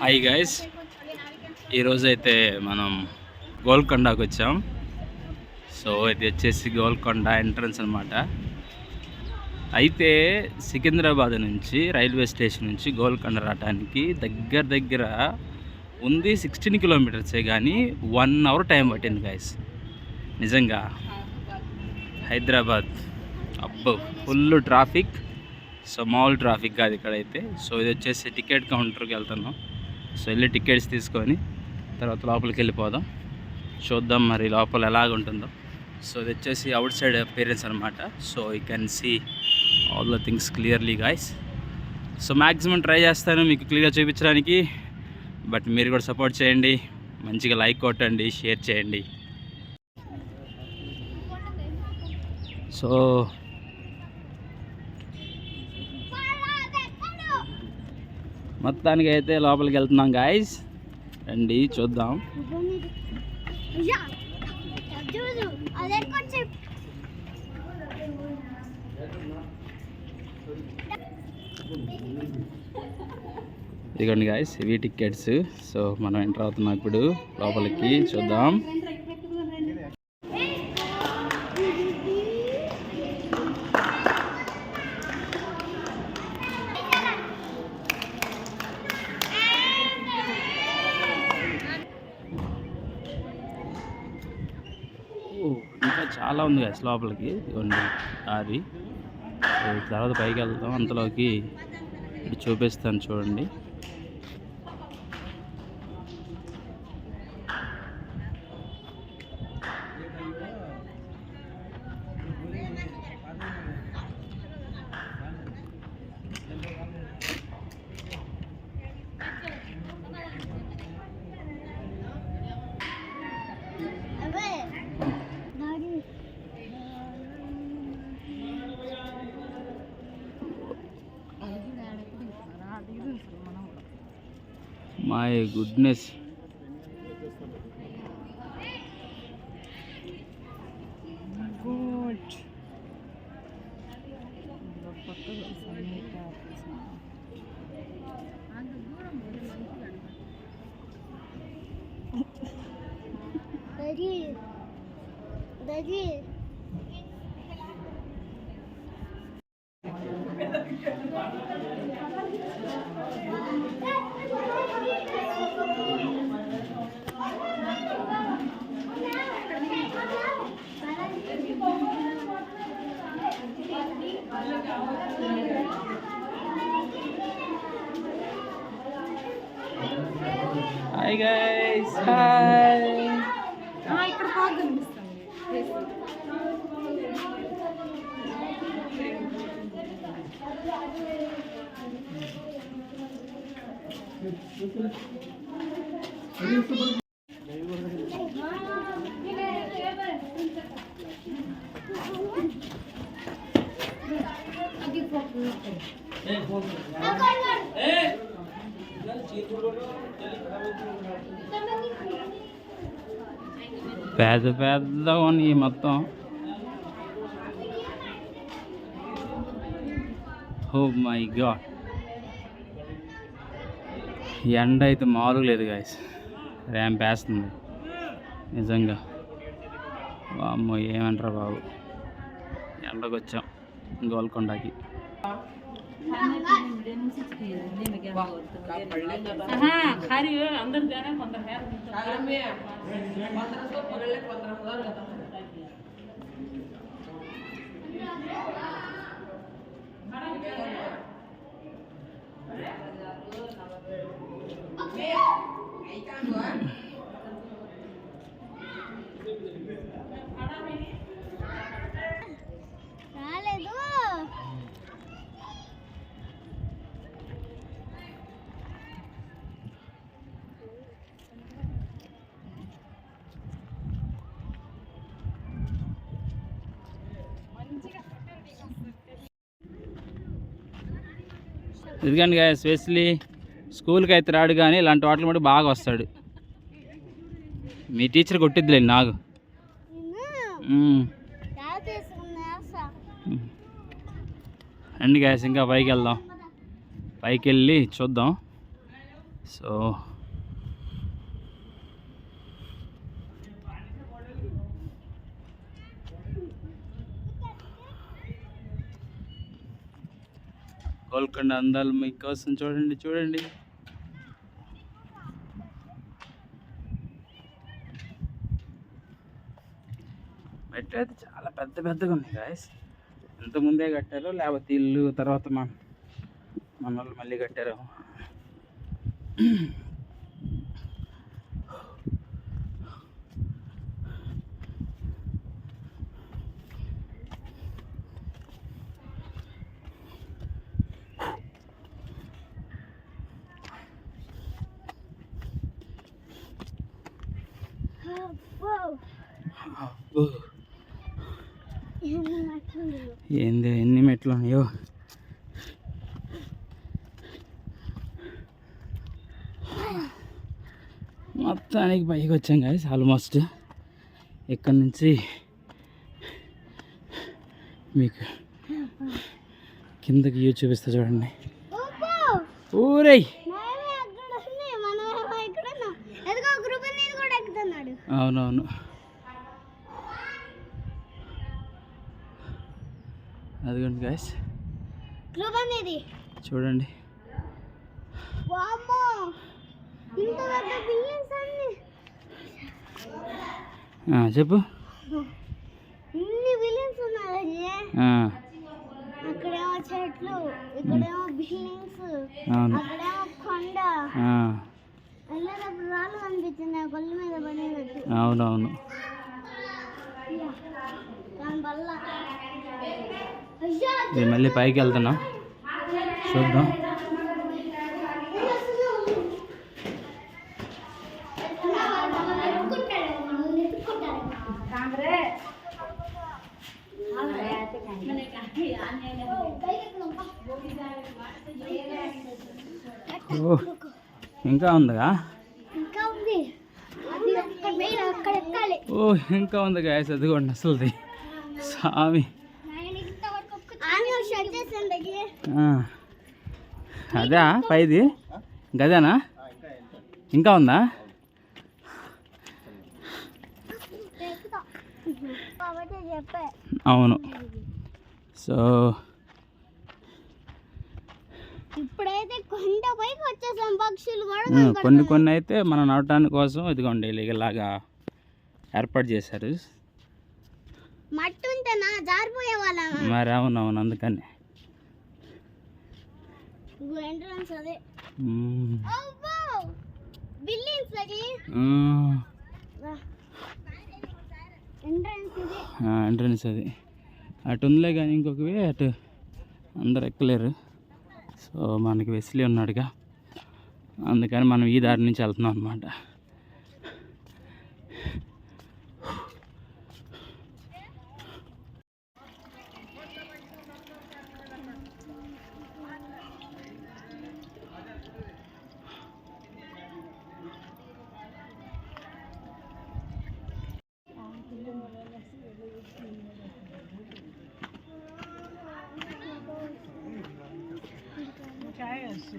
Hi guys ఈరోజైతే మనం గోల్కొండకు వచ్చాం. సో ఇది వచ్చేసి గోల్కొండ ఎంట్రన్స్ అనమాట అయితే సికింద్రాబాద్ నుంచి రైల్వే స్టేషన్ నుంచి గోల్కొండ రావడానికి దగ్గర దగ్గర ఉంది సిక్స్టీన్ కిలోమీటర్సే కానీ వన్ అవర్ టైం పట్టింది గైస్ నిజంగా. హైదరాబాద్. అబ్బో ఫుల్ ట్రాఫిక్ సో మామూలు ట్రాఫిక్ కాదు ఇక్కడైతే. సో ఇది వచ్చేసి టికెట్ కౌంటర్కి వెళ్తున్నాం. సో వెళ్ళి టికెట్స్ తీసుకొని తర్వాత లోపలికి వెళ్ళిపోదాం. చూద్దాం మరి లోపల ఎలాగ ఉంటుందో సో ఇది వచ్చేసి అవుట్ సైడ్ అపీరెన్స్ అనమాట so you can see all the things clearly guys so maximum try చేస్తాను మీకు క్లియర్గా చూపించడానికి. బట్ మీరు కూడా సపోర్ట్ చేయండి. మంచిగా లైక్ కొట్టండి షేర్ చేయండి. సో మొత్తానికి అయితే లోపలికి వెళ్తున్నాం గాయస్ రండి చూద్దాం. ఇదిగోండి గాయస్ ఇవి టికెట్స్ సో మనం ఎంటర్ అవుతున్నాం ఇప్పుడు లోపలికి. చూద్దాం ఓ, ఇంకా చాలా ఉంది గాయస్ లోపలికి. ఇవ్వండి దారి తర్వాత పైకి వెళ్తాం అంతలోకి ఇటు చూపిస్తాను చూడండి. My goodness Daddy. Daddy. Hi guys hi ఇక్కడ బాగా కనిపిస్తుంది పెద్ద పెద్ద ఉన్నాయి మొత్తం. ఓ మై గాడ్ ఎండ అయితే మామూలుగా లేదు గాయస్ ర్యాంప్ వేస్తుంది. నిజంగా. వామ్మో ఏమంటారు బాబు. ఎండకు వచ్చాం గోల్కొండకి. हाँ? खारी अंदर जाना पंद्रह पंद्रह हज़ार ఎందుకండి గాయస్ వెస్లీ స్కూల్కి అయితే రాడు కానీ ఇలాంటి వాటిలో మటు బాగా వస్తాడు. మీ టీచర్ కొట్టిద్దిలేండి నాకు. రండి గ్యాస్ ఇంకా పైకి వెళ్దాం. పైకి వెళ్ళి చూద్దాం. సో గోల్కొండ అందాలు మీకోసం చూడండి చూడండి. మెట్లు అయితే చాలా పెద్ద పెద్దగా ఉంది గాయస్ ఎంత ముందే కట్టారో లేకపోతే ఇల్లు తర్వాత మన మన వాళ్ళు మళ్ళీ కట్టారు అబ్బో. అబ్బో. ఏంది ఎన్ని మెట్లు? ఉన్నాయో మొత్తానికి పైకి వచ్చాం గాయస్ ఆల్మోస్ట్ ఇక్కడ నుంచి మీకు కిందకి వ్యూ చూపిస్తా చూడండి. ఊరై మేమే అదిగోండి గాయస్ గ్రూప్ అనేది చూడండి చెప్పు. ఇన్ని బిల్డింగ్స్ ఉన్నాయి. అక్కడేమో చెట్లు ఇక్కడేమో బిల్డింగ్స్ అక్కడేమో కొండ. వెళ్ళేటప్పుడు రాళ్ళు కనిపించింది ఆ కొల్లు మీద పడినట్టు. అవునవును. ఇది మళ్ళీ పైకి వెళ్తున్నాం. చూద్దాం. ఓ ఇంకా ఉందిగా? ఓ ఇంకా ఉంది గాయస్ అదిగోండి అసలుది. స్వామి. అదా పైది? గదేనా? ఇంకా ఉందా? అవును. సో ఇప్పుడైతే కొండ పైకి వచ్చేసాం పక్షులు కూడా కొన్ని. కొన్ని అయితే మనం నాటడానికి కోసం ఇదిగోండి ఇలాగా ఏర్పాటు చేశారు. మట్టి ఉంటేనా? జారిపోయే వాళ్ళం మరి అవును అవును అందుకని. ఎంట్రన్స్ అదే. బిల్డింగ్స్ అది. ఎంట్రన్స్ అది. అటు ఉందిలే కానీ ఇంకొకవి అటు అందరు ఎక్కలేరు. సో మనకి వెస్లీ ఉన్నాడుగా. అందుకని మనం ఈ దారి నుంచి వెళ్తున్నాం అనమాట Yes.